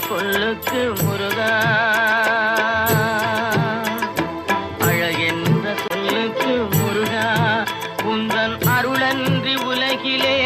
சொல்லுக்கு முருகா. அழகென்ற சொல்லுக்கு முருகா. உந்தன் அருளன்றி உலகிலே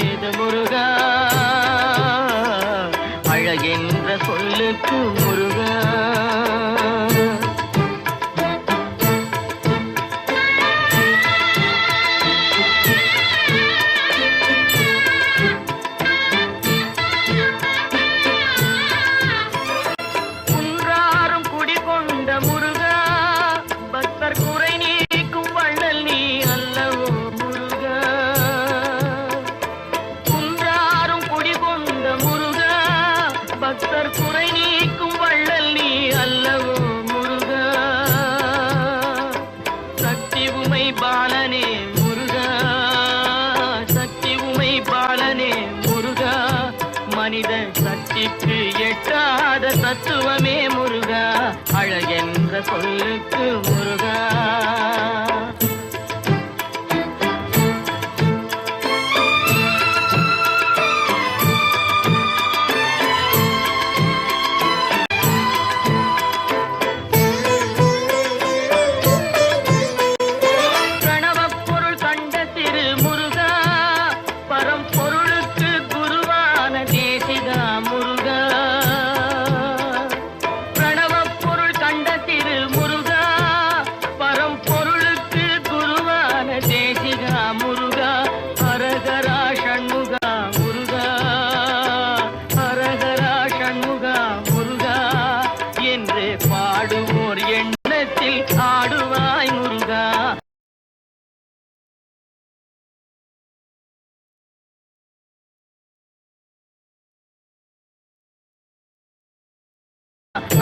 சொல்லுக்கு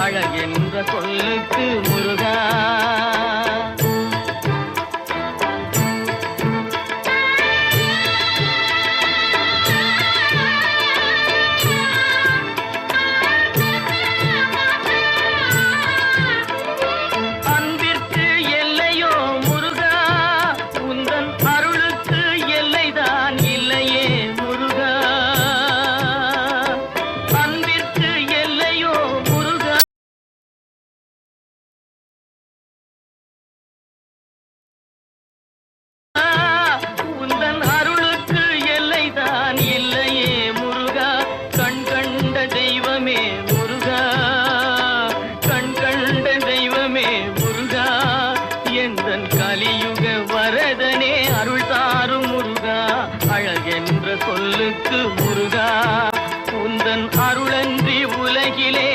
அழகென்ற சொல்லுக்கு முருகன் அன்றி உலகிலே